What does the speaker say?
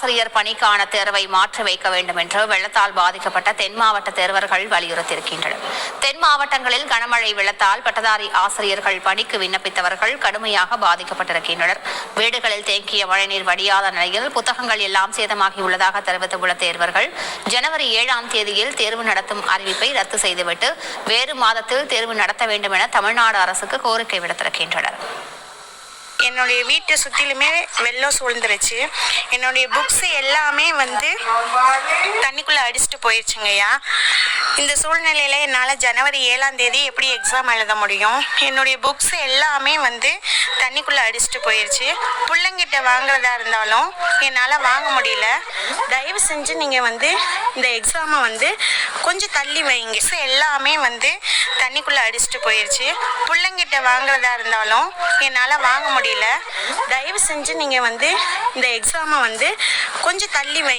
ஆசிரியர் பணிக்கான தேர்வை மாற்றி வைக்க வேண்டும் என்று வெள்ளத்தால் பாதிக்கப்பட்ட தென் மாவட்ட தேர்வர்கள் வலியுறுத்தியிருக்கின்றனர். தென் மாவட்டங்களில் கனமழை வெள்ளத்தால் பட்டதாரி ஆசிரியர்கள் பணிக்கு விண்ணப்பித்தவர்கள் கடுமையாக பாதிக்கப்பட்டிருக்கின்றனர். வீடுகளில் தேங்கிய மழைநீர் வடியாத நிலையில் புத்தகங்கள் எல்லாம் சேதமாகியுள்ளதாக தெரிவித்துள்ள தேர்வர்கள் ஜனவரி ஏழாம் தேதியில் தேர்வு நடத்தும் அறிவிப்பை ரத்து செய்துவிட்டு வேறு மாதத்தில் தேர்வு நடத்த வேண்டும் என தமிழ்நாடு அரசுக்கு கோரிக்கை விடுத்திருக்கின்றனர். என்னுடைய வீட்டை சுற்றிலுமே வெள்ளம் சூழ்ந்துருச்சு. என்னுடைய புக்ஸ் எல்லாமே வந்து தண்ணிக்குள்ளே அடிச்சுட்டு போயிடுச்சுங்கய்யா இந்த சூழ்நிலையில் என்னால் ஜனவரி ஏழாம் தேதி எப்படி எக்ஸாம் எழுத முடியும்? என்னுடைய புக்ஸ் எல்லாமே வந்து தண்ணிக்குள்ளே அடிச்சுட்டு போயிடுச்சு பிள்ளைங்கிட்ட வாங்குறதா இருந்தாலும் என்னால் வாங்க முடியல. தயவு செஞ்சு நீங்கள் வந்து இந்த எக்ஸாமை வந்து கொஞ்சம் தள்ளி வைங்க. எல்லாமே வந்து தண்ணிக்குள்ளே அடிச்சுட்டு போயிடுச்சு பிள்ளைங்கிட்ட வாங்குறதா இருந்தாலும் என்னால் வாங்க முடியல. தயவு செஞ்சு நீங்கள் வந்து இந்த எக்ஸாமை வந்து கொஞ்சம் தள்ளி வை